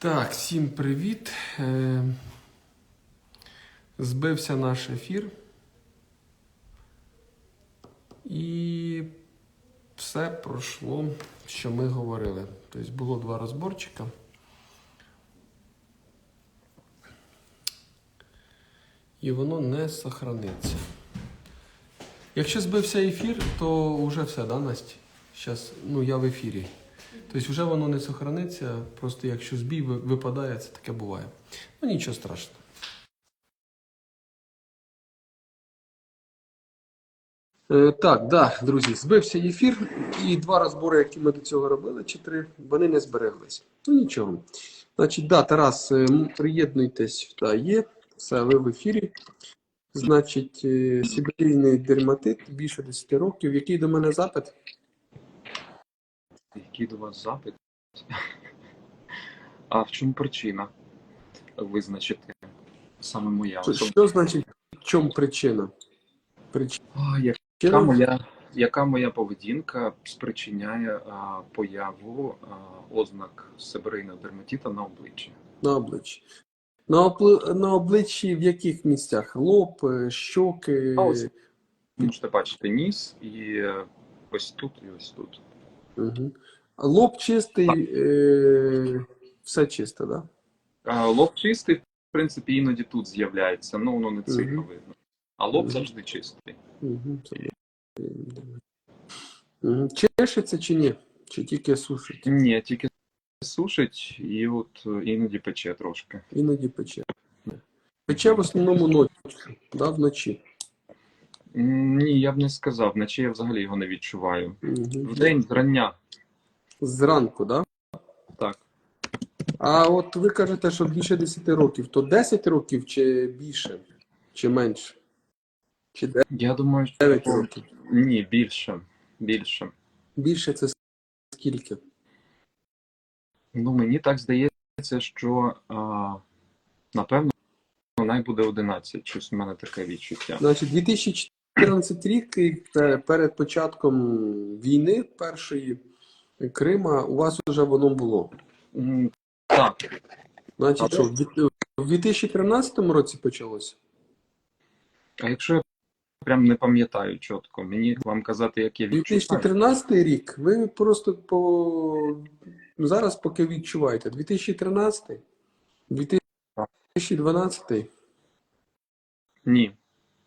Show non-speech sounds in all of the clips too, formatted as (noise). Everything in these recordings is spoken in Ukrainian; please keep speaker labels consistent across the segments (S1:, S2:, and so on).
S1: Так, всім привіт. Е, Збився наш ефір. І все пройшло, що ми говорили. Тобто було два розборчика. І воно не сохраниться. Якщо збився ефір, то вже все, да, Настя? Зараз, ну я в ефірі. Тобто вже воно не сохраниться, просто якщо збій випадає, це таке буває. Ну нічого страшного. Е, так, да, друзі, збився ефір, і два розбори, які ми до цього робили, чи три, вони не збереглись. Ну нічого. Значить, да, Тарас, е, приєднуйтесь, да, є, все, ви в ефірі. Значить, е, сибірійний дерматит більше 10 років. Який до мене запит?
S2: Який до вас запит? А в чому причина визначити саме моя
S1: Що,
S2: особа?
S1: що значить, в чому причина? Причина
S2: А, яка, моя, яка моя поведінка спричиняє а, появу а, ознак сибирейного дерматита на обличчі?
S1: на обличчі. На, опли- на обличчі в яких місцях? Лоб, е, щоки.
S2: А ось. Можете бачити ніс і е, ось тут і ось тут.
S1: Угу. Лоб чистий, е, все чисто, да?
S2: А, лоб чистий, в принципі, іноді тут з'являється, ну воно не сильно
S1: Мгм.
S2: видно. А лоб
S1: Мгм.
S2: завжди чистий.
S1: Угу. Угу. Чешеться чи ні? Чи тільки сушить?
S2: Ні, тільки сушить і от е, іноді пече трошки.
S1: Іноді пече. Пече в основному ночі, да, вночі.
S2: М, Ні, я б не сказав, наче я взагалі його не відчуваю.
S1: Угу.
S2: В день зрання,
S1: Зранку, да?
S2: так.
S1: А от ви кажете, що більше 10 років, то 10 років чи більше, чи менше? Чи
S2: Я думаю, що
S1: 9 років?
S2: ні, більше. Більше.
S1: Більше це скільки?
S2: Ну, мені так здається, що а, напевно най буде 11. Щось в мене таке відчуття.
S1: Значить, 2014 рік, перед початком війни першої Крима, у вас вже воно було.
S2: Так,
S1: Значить, що в 2013 році почалося?
S2: а якщо я прям не пам'ятаю чітко, мені вам казати, яке відчуття.
S1: 2013 рік, ви просто по зараз поки відчуваєте. 2013, 2012,
S2: Ні.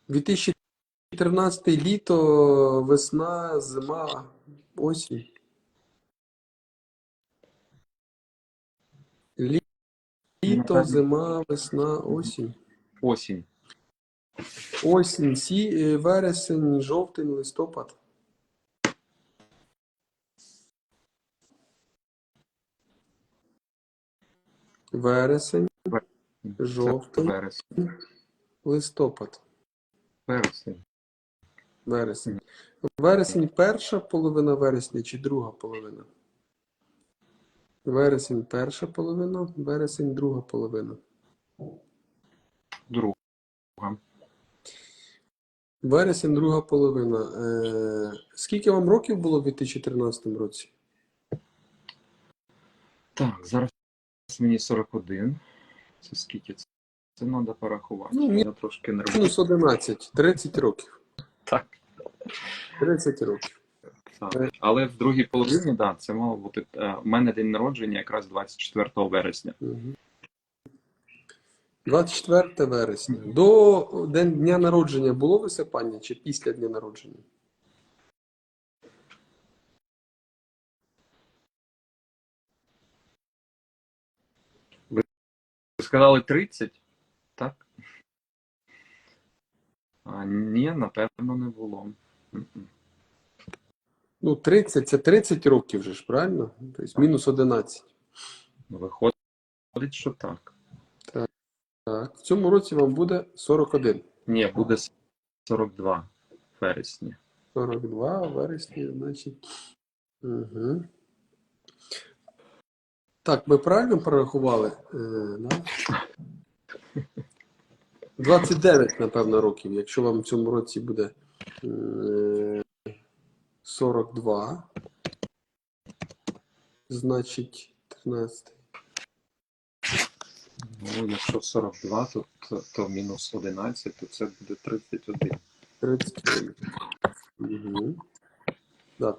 S1: 2013 літо, весна, зима, осінь. Літо, зима, весна, осінь.
S2: Осінь.
S1: Осінь, сі, е, вересень, жовтень, листопад. Вересень, Жовтий.
S2: вересень.
S1: листопад.
S2: Вересень.
S1: Вересень. Вересень перша половина вересня чи друга половина? Вересень перша половина, вересень друга половина.
S2: Друга.
S1: Вересень друга половина. Е, скільки вам років було в 2013 році?
S2: Так, зараз мені 41. Це скільки це? Це треба порахувати.
S1: Ну,
S2: я трошки нервую.
S1: Мінус 11, 30 років.
S2: Так.
S1: 30 років.
S2: Так. Але в другій половині, так, да, це мало бути. е, У мене день народження якраз 24 вересня.
S1: 24 вересня. До дня народження було висипання чи після дня народження?
S2: Ви сказали 30? Так? А, ні, напевно, не було.
S1: Ну, 30 це 30 років же ж, правильно? Тобто мінус 11.
S2: Виходить, що так.
S1: Так, в цьому році вам буде 41.
S2: Ні, буде 42 в вересні.
S1: 42 в вересні, значить. Угу. Так, ми правильно прорахували? Е, да? 29, напевно, років. Якщо вам в цьому році буде е, 42, значить 13.
S2: Ну, якщо 42, то, то, то мінус 11, то це буде 31.
S1: 31. Угу. Да,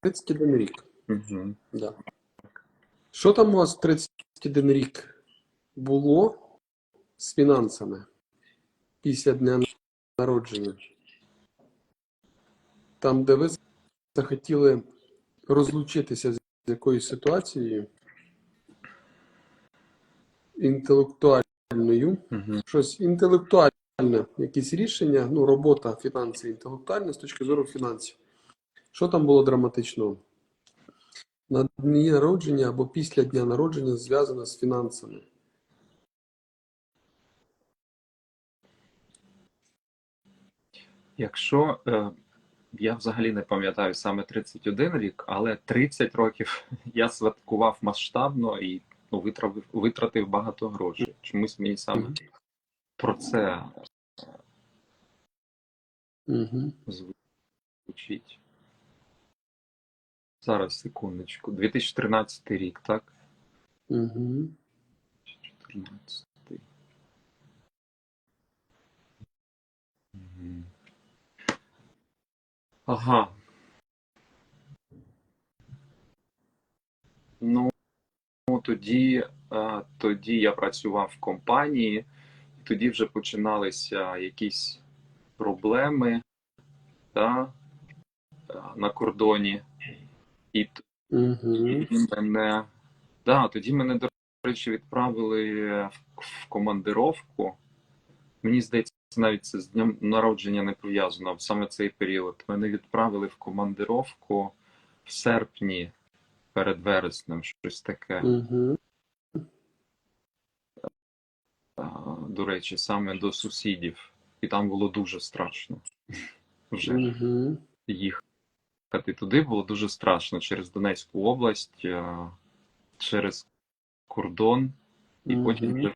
S1: 31 рік.
S2: Угу.
S1: Да. Що там у вас в 31 рік було з фінансами після дня народження? Там, де ви захотіли розлучитися з якоюсь ситуацією інтелектуальною,
S2: Угу.
S1: щось інтелектуальне, якісь рішення, ну, робота, фінанси, інтелектуальне з точки зору фінансів. Що там було драматичного? На дні народження або після дня народження зв'язано з фінансами.
S2: Якщо е, я взагалі не пам'ятаю саме 31 рік, але 30 років (laughs) я святкував масштабно і ну, витратив, витратив багато грошей. Чомусь мені саме
S1: Мгм.
S2: про це
S1: Угу.
S2: звучить. Зараз, секундочку. 2013 рік, так?
S1: Угу.
S2: 14. Мгм. Ага. Ну, тоді, а, тоді я працював в компанії, і тоді вже починалися якісь проблеми та, на кордоні. І
S1: Угу.
S2: тоді мене, да, тоді мене, до речі, відправили в, в командировку. Мені здається, навіть це з днем народження не пов'язано, саме цей період. Мене відправили в командировку в серпні перед вереснем, щось таке.
S1: Угу.
S2: До речі, саме до сусідів. І там було дуже страшно. (laughs) Вже
S1: Угу.
S2: їхати туди було дуже страшно через Донецьку область, через кордон. І потім вже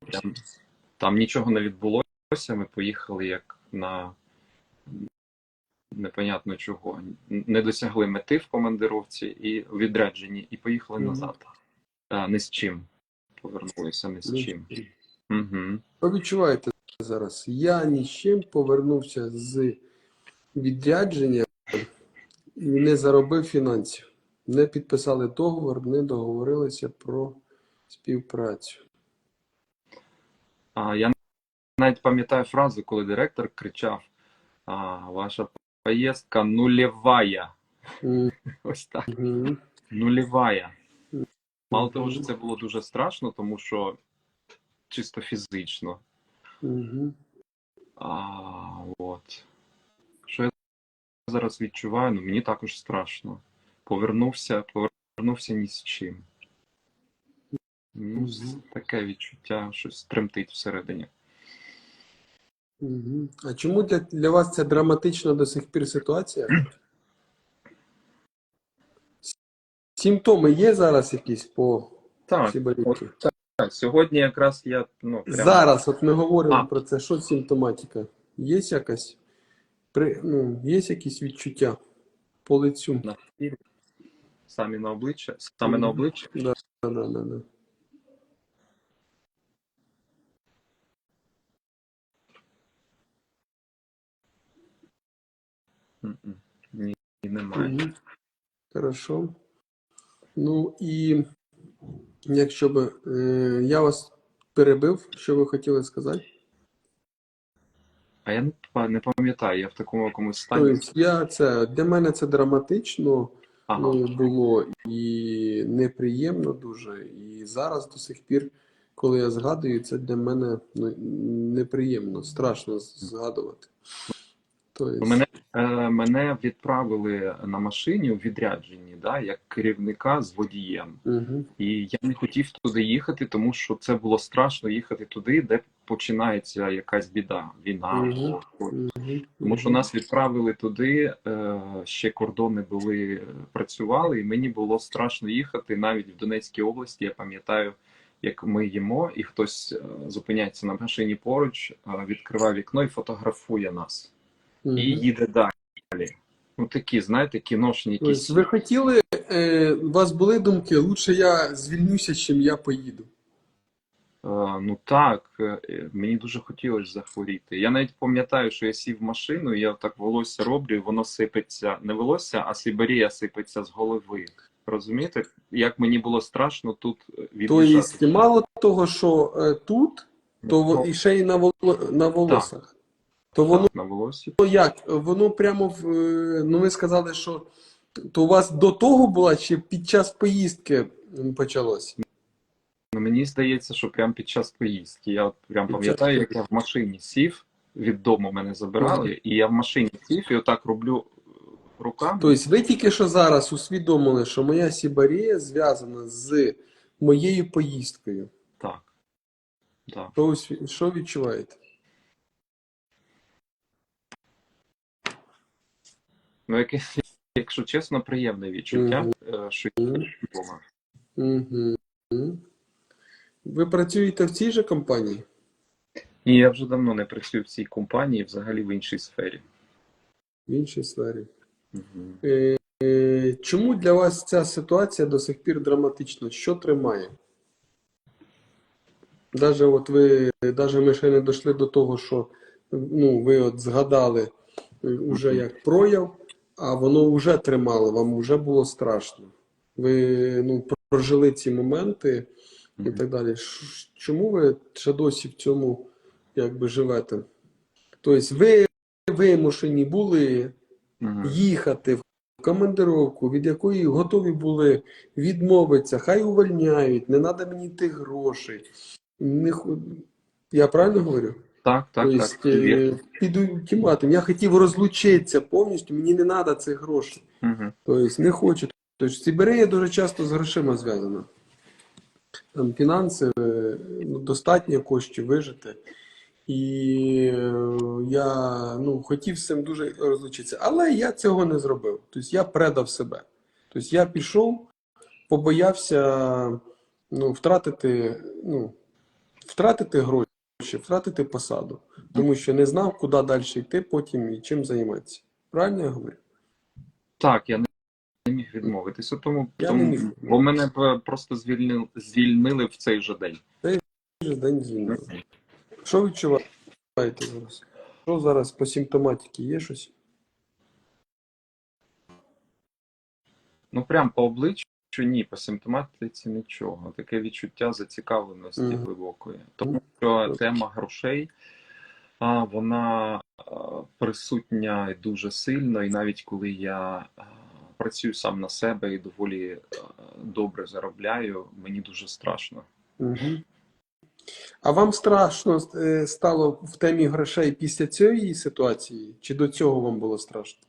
S2: прям там нічого не відбулося. Ми поїхали як на непонятно чого. Не досягли мети в командировці і відрядженні, і поїхали
S1: Мгм.
S2: назад. А, не з чим. Повернулися не з чим. Угу.
S1: Що відчуваєте зараз? Я ні з чим повернувся з відрядження і не заробив фінансів. Не підписали договор, не договорилися про співпрацю.
S2: А я навіть пам'ятаю фразу, коли директор кричав: а, ваша поїздка нулєвая. (laughs) Ось так.
S1: Угу.
S2: Нулєвая. Мало того, що це було дуже страшно, тому що чисто фізично.
S1: Угу.
S2: А, от. Що я зараз відчуваю? Ну, мені також страшно. Повернувся, повернувся ні з чим. Ну, з-
S1: Мгм.
S2: таке відчуття, щось тремтить всередині.
S1: Угу. А чому для, для вас це драматична до сих пір ситуація? Сімптоми є зараз якісь по
S2: Так,
S1: сібаріті?
S2: так, сьогодні якраз я ну, прямо
S1: Зараз, от ми говоримо
S2: А.
S1: про це. Що симптоматика? Є якась? При, ну, є якісь відчуття по лицю?
S2: на самі на обличчя, саме на обличчя.
S1: Да, да, да, да.
S2: Ні, немає.
S1: Хорошо. Ну і якщо би е, я вас перебив, що ви хотіли сказати?
S2: А я не, пам'ятаю, я в такому якомусь стані.
S1: Тобто я це для мене це драматично
S2: Ага.
S1: ну, було і неприємно дуже. І зараз до сих пір, коли я згадую, це для мене ну, неприємно, страшно згадувати. Тобто,
S2: Мене, мене відправили на машині у відрядженні, да, як керівника з водієм.
S1: угу,
S2: І я не хотів туди їхати, тому що це було страшно їхати туди, де починається якась біда, війна. Або-
S1: угу,
S2: Тому що нас відправили туди, е, ще кордони були, е, працювали, і мені було страшно їхати навіть в Донецькій області. Я пам'ятаю, як ми їмо, і хтось е, зупиняється на машині поруч, е, відкриває вікно і фотографує нас. І їде далі. Ну такі, знаєте, кіношні якісь.
S1: Тобто ви хотіли, е, у вас були думки, лучше я звільнюся, чим я поїду.
S2: ну так, е, мені дуже хотілося захворіти. Я навіть пам'ятаю, що я сів в машину, і я так волосся роблю, і воно сипеться, не волосся, а сибирія сипеться з голови. Розумієте, як мені було страшно тут е, від'їжджати.
S1: Тобто, мало того, що е, тут, то
S2: Ну,
S1: і ще й на, воло- на волосах. То воно
S2: на волосі.
S1: як? Воно прямо в. е, Ну, ви сказали, що то у вас до того була чи під час поїздки почалось?
S2: Ну, мені здається, що прямо під час поїздки. Я от прям пам'ятаю, як я в машині сів, від дому мене забирали, і я в машині сів і отак роблю е, руками.
S1: Тобто ви тільки що зараз усвідомили, що моя сібарія зв'язана з моєю поїздкою.
S2: Так. Так.
S1: Що, що відчуваєте?
S2: Ну, якесь, якщо чесно, приємне відчуття, е, що я вдома.
S1: Угу. Ви працюєте в цій же компанії?
S2: І я вже давно не працюю в цій компанії, взагалі в іншій сфері.
S1: В іншій сфері. Е, Чому для вас ця ситуація до сих пір драматична? Що тримає? Даже от ви, даже ми ще не дійшли до того, що ну, ви от згадали уже як прояв, а воно вже тримало, вам вже було страшно. Ви ну, прожили ці моменти і так далі. Чому ви ще досі в цьому якби живете? Тобто ви вимушені були їхати в командировку, від якої готові були відмовитися, хай увольняють, не треба мені тих грошей. Не... Я правильно говорю?
S2: Так, так,
S1: Тобто,
S2: так. Є.
S1: е, під ультиматум. Я хотів розлучитися повністю, мені не треба цих грошей.
S2: Мгм.
S1: Тобто не хочу. Тобто Сибирея дуже часто з грошима зв'язана. Там фінанси, е, ну, достатньо коштів вижити. І е, я ну, хотів з цим дуже розлучитися. Але я цього не зробив. Тобто я предав себе. Тобто я пішов, побоявся ну, втратити, ну, втратити гроші, втратити посаду. Тому що не знав, куди далі йти потім і чим займатися. Правильно я говорю?
S2: Так, я не міг відмовитися, тому,
S1: Я
S2: тому
S1: не міг.
S2: бо мене просто звільнили, звільнили в цей же день.
S1: Вже день звільнили. Що відчуваєте зараз? Що зараз по симптоматиці? Є щось?
S2: Ну, прям по обличчю ні, по симптоматиці нічого. Таке відчуття зацікавленості
S1: Мгм.
S2: глибокої. Тому що тема грошей, а, вона присутня дуже сильно, і навіть коли я працюю сам на себе і доволі добре заробляю, мені дуже страшно.
S1: Угу. А вам страшно е, стало в темі грошей після цієї ситуації? Чи до цього вам було страшно?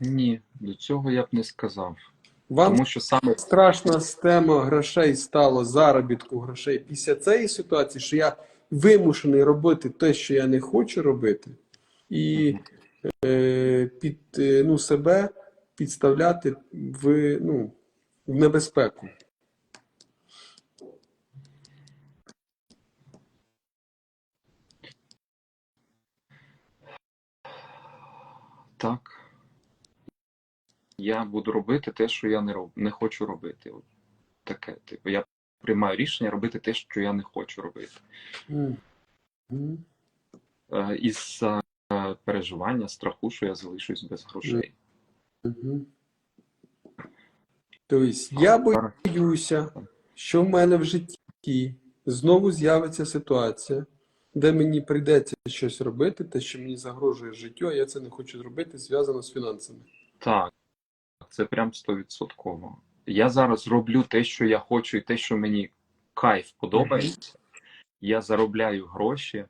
S2: Ні, до цього я б не сказав.
S1: Вам
S2: Тому що саме
S1: страшна тема грошей стало заробітку грошей після цієї ситуації, що я вимушений робити те, що я не хочу робити, і е, під е, ну, себе підставляти в, ну, в небезпеку.
S2: так. Я буду робити те, що я не роб... не хочу робити. От таке. Типу, я приймаю рішення робити те, що я не хочу робити.
S1: Мгм.
S2: Е, із е, переживання, страху, що я залишусь без грошей.
S1: Мгм. Тобто я боюся, що в мене в житті знову з'явиться ситуація, де мені прийдеться щось робити, те, що мені загрожує життю, а я це не хочу зробити, зв'язано з фінансами.
S2: Так, це прям стовідсотково. Я зараз роблю те, що я хочу, і те, що мені кайф подобається. Я заробляю гроші,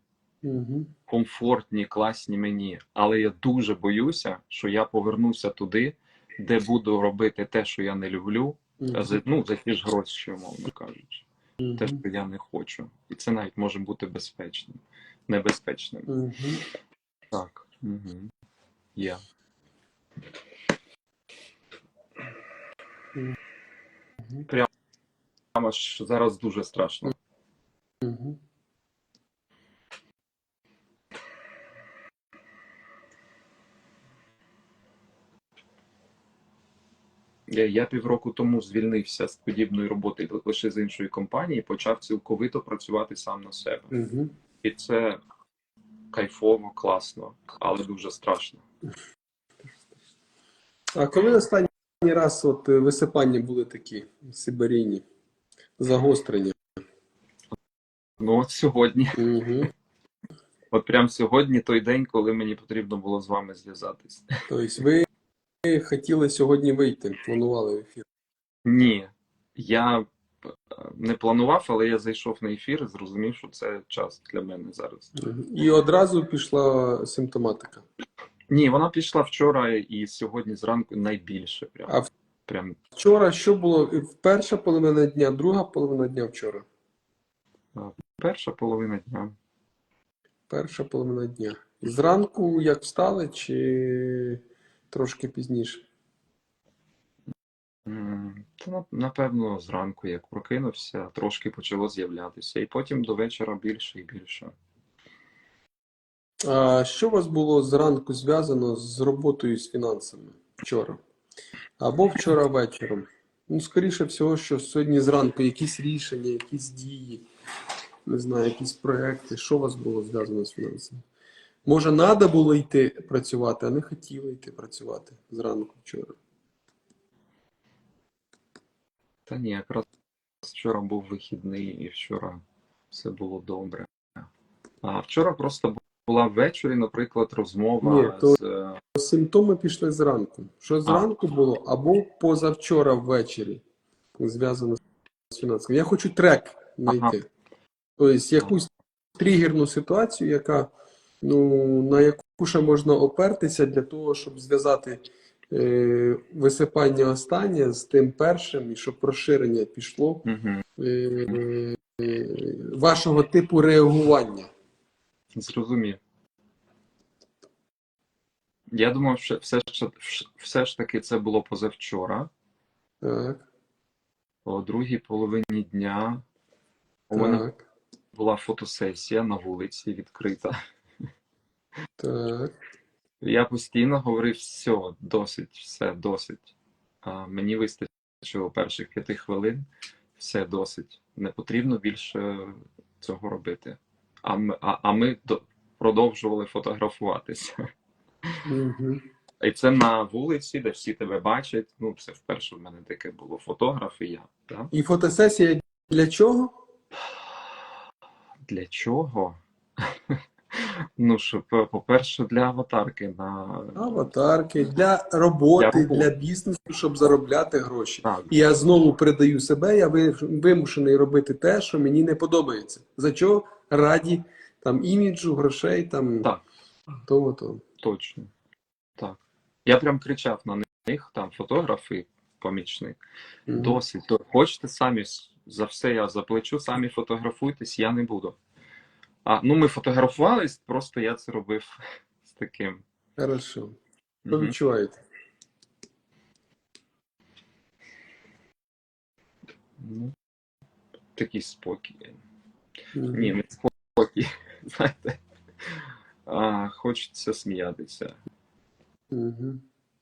S2: комфортні, класні мені, але я дуже боюся, що я повернуся туди, де буду робити те, що я не люблю, за, ну, за ті ж гроші, умовно кажучи. Те, що я не хочу. І це навіть може бути безпечним, небезпечним. Так. Угу. Є. Прямо ж зараз дуже страшно.
S1: Угу.
S2: Я я півроку тому звільнився з подібної роботи лише з іншої компанії, почав цілковито працювати сам на себе.
S1: Угу.
S2: І це кайфово, класно, але дуже страшно. (laughs)
S1: А коли останній раз от е, висипання були такі сибирійні, загострення?
S2: Ну от сьогодні,
S1: Угу.
S2: от прям сьогодні той день, коли мені потрібно було з вами зв'язатись.
S1: Тобто ви хотіли сьогодні вийти, планували ефір.
S2: Ні, я е, не планував, але я зайшов на ефір і зрозумів, що це час для мене зараз.
S1: Мгм. І одразу пішла симптоматика.
S2: Ні, вона пішла вчора і сьогодні зранку найбільше. Прям,
S1: А в-
S2: прям
S1: Вчора що було? Перша половина дня, друга половина дня вчора.
S2: перша половина дня.
S1: Перша половина дня. Зранку як встали, чи трошки пізніше?
S2: Та напевно зранку, як прокинувся, трошки почало з'являтися, і потім до вечора більше і більше.
S1: А що у вас було зранку зв'язано з роботою з фінансами вчора? Або вчора вечором? Ну, скоріше всього, що сьогодні зранку якісь рішення, якісь дії, не знаю, якісь проекти. Що у вас було зв'язано з фінансами? Може, треба було йти працювати, а не хотіли йти працювати зранку вчора.
S2: Та ні, якраз вчора був вихідний, і вчора все було добре. А вчора просто була ввечері, наприклад, розмова
S1: Ні, то-
S2: з. е,
S1: Симптоми пішли зранку. Що зранку було, або позавчора ввечері зв'язано з фінансами. Я хочу трек знайти. Тобто якусь тригерну ситуацію, яка, ну, на яку ще можна опертися для того, щоб зв'язати е, висипання останнє з тим першим, і щоб розширення пішло е, е, вашого типу реагування.
S2: Зрозумів. Я думав, що все ж, все ж таки це було позавчора,
S1: Так,
S2: о другій половині дня. У мене
S1: так,
S2: була фотосесія на вулиці відкрита.
S1: так.
S2: Я постійно говорив: все, досить, все, досить. А, мені вистачило перших п'яти хвилин, все досить. Не потрібно більше цього робити. А ми, а, а ми до- продовжували фотографуватися.
S1: Угу.
S2: І це на вулиці, де всі тебе бачать. Ну, це вперше в мене таке було фотограф і я. Да?
S1: І фотосесія для чого?
S2: Для чого? (laughs) Ну, щоб, по-перше, для аватарки на
S1: Аватарки для роботи,
S2: Для роботи.
S1: для бізнесу, щоб заробляти гроші.
S2: так,
S1: І я знову передаю себе, я вимушений робити те, що мені не подобається. За чого? Раді там іміджу, грошей, там
S2: Так.
S1: того то.
S2: точно. Так. Я прям кричав на них, там фотографи, помічник.
S1: Мгм.
S2: Досить. То хочете самі за все я заплачу, самі фотографуйтесь, я не буду. А ну ми фотографувались, просто я це робив з таким.
S1: Хорошо. Що
S2: Мгм.
S1: відчуваєте?
S2: Ну, такий спокій. Ні, не спокій. (laughs) Знаєте. А, хочеться сміятися.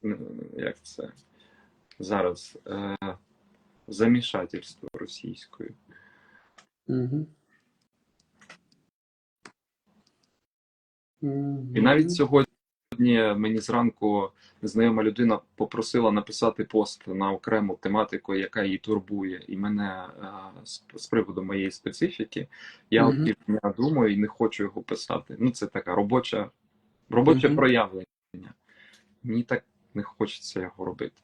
S2: Ну, Як це? Зараз е, замішательство російською. І навіть сьогодні мені зранку знайома людина попросила написати пост на окрему тематику, яка її турбує, і мене е, з, з приводу моєї специфіки. Я
S1: Мгм.
S2: от півдня думаю і не хочу його писати. Ну, це така робоча, робоче
S1: Мгм.
S2: проявлення. Мені так не хочеться його робити.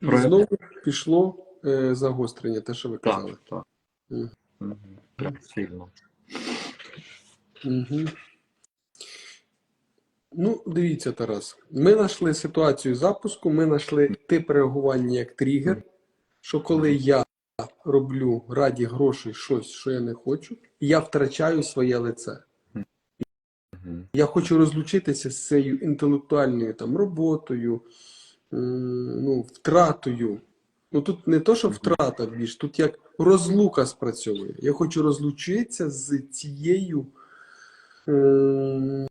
S2: Про-
S1: знову пішло е, загострення, те, що ви казали.
S2: Так, так.
S1: Мгм.
S2: Мгм. Прям сильно.
S1: Угу. Ну, дивіться, Тарас. Ми знайшли ситуацію запуску, ми знайшли тип реагування як тригер, що коли я роблю раді грошей щось, що я не хочу, я втрачаю своє лице. Я хочу розлучитися з цією інтелектуальною там роботою, ну, втратою. Ну тут не то, що втрата більш, тут як розлука спрацьовує. Я хочу розлучитися з цією. ем,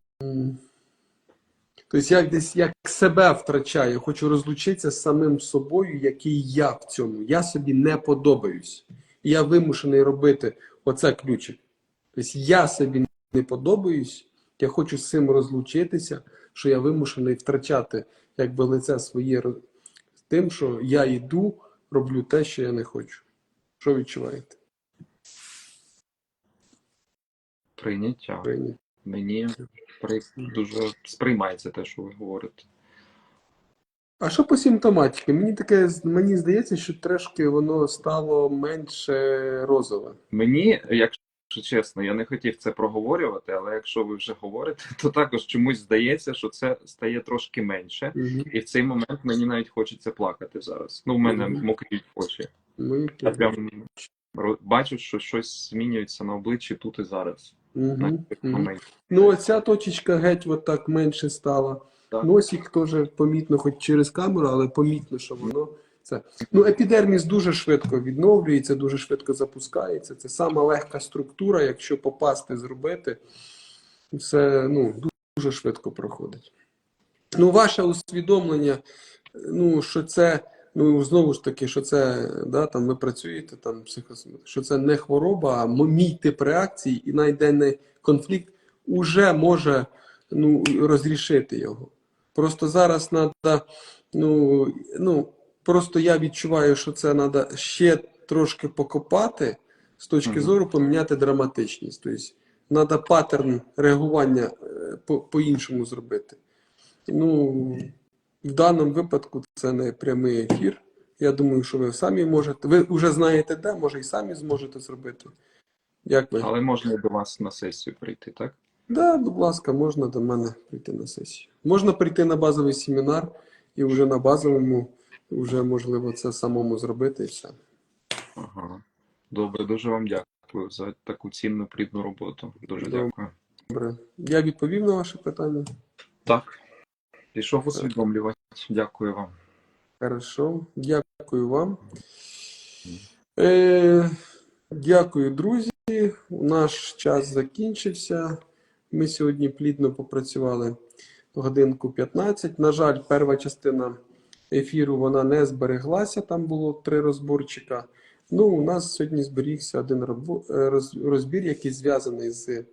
S1: Тобто я десь як себе втрачаю, хочу розлучитися з самим собою, який я в цьому. Я собі не подобаюсь. І я вимушений робити оце ключик. Тобто я собі не подобаюсь, я хочу з цим розлучитися, що я вимушений втрачати якби лице своє тим, що я йду, роблю те, що я не хочу. Що відчуваєте?
S2: Прийняття.
S1: Прийняття.
S2: Мені дуже сприймається те, що ви говорите.
S1: А що по симптоматиці? Мені таке мені здається, що трошки воно стало менше розове.
S2: Мені, якщо чесно, я не хотів це проговорювати, але якщо ви вже говорите, то також чомусь здається, що це стає трошки менше. І в цей момент мені навіть хочеться плакати зараз. Ну, в мене
S1: Мгм.
S2: мокрі очі.
S1: Ми
S2: Я прям бачу, що щось змінюється на обличчі тут і зараз.
S1: Ну, оця точечка геть от так менше стала.
S2: Так.
S1: Носик теж помітно, хоч через камеру, але помітно, що воно це. Ну, епідерміс дуже швидко відновлюється, дуже швидко запускається. Це сама легка структура, якщо попасти, зробити, все ну, дуже швидко проходить. Ну, ваше усвідомлення, ну, що це, ну, знову ж таки, що це, да, там ви працюєте, там, психосоматично, що це не хвороба, а мій тип реакції і найденний конфлікт уже може ну, розрішити його. Просто зараз треба, ну, ну, просто я відчуваю, що це треба ще трошки покопати з точки
S2: Мгм.
S1: зору поміняти драматичність. Тобто, треба паттерн реагування е, по- по-іншому зробити. Ну, в даному випадку це не прямий ефір. Я думаю, що ви самі можете. Ви вже знаєте де, може і самі зможете зробити. Як ви?
S2: Але можна до вас на сесію прийти, так?
S1: Да, будь ласка, можна до мене прийти на сесію. Можна прийти на базовий семінар і вже на базовому, вже можливо це самому зробити і все.
S2: Ага. Добре, дуже вам дякую за таку цінну плідну роботу. Дуже
S1: Добре.
S2: дякую.
S1: Добре. Я відповів на ваше питання.
S2: Так. Пішов усвідомлювати. Дякую вам.
S1: Хорошо. Дякую вам. Е, дякую, друзі. Наш час закінчився. Ми сьогодні плідно попрацювали годинку 15. На жаль, перша частина ефіру вона не збереглася. Там було три розборчика. Ну, у нас сьогодні зберігся один е, роз- розбір, який зв'язаний з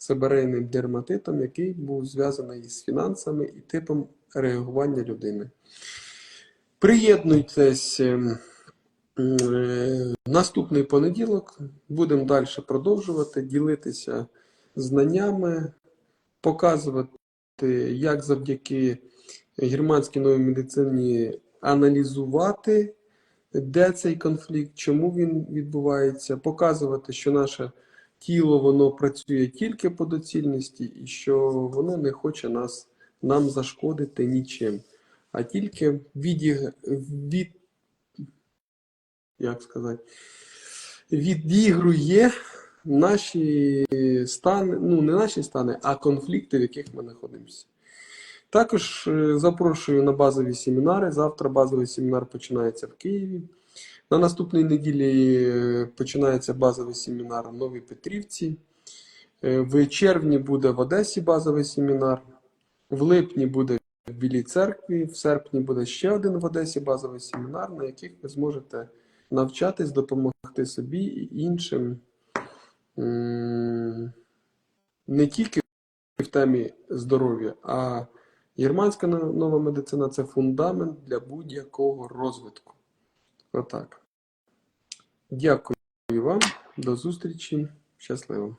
S1: себерейним дерматитом, який був зв'язаний з фінансами і типом реагування людини. Приєднуйтесь ем, е, наступний понеділок. Будемо далі продовжувати ділитися знаннями, показувати, як завдяки германській новій медицині аналізувати, де цей конфлікт, чому він відбувається, показувати, що наше тіло воно працює тільки по доцільності і що воно не хоче нас, нам зашкодити нічим а тільки відіг... від... як сказати, відігрує наші стани, ну не наші стани, а конфлікти, в яких ми знаходимося. Також е, запрошую на базові семінари. Завтра базовий семінар починається в Києві. На наступній неділі е, починається базовий семінар в Новій Петрівці. Е, В червні буде в Одесі базовий семінар. В липні буде в Білій церкві. В серпні буде ще один в Одесі базовий семінар, на яких ви зможете навчатись, допомогти собі і іншим не тільки в темі здоров'я, а германська нова медицина це фундамент для будь-якого розвитку. Отак. Дякую вам. До зустрічі. Щасливо.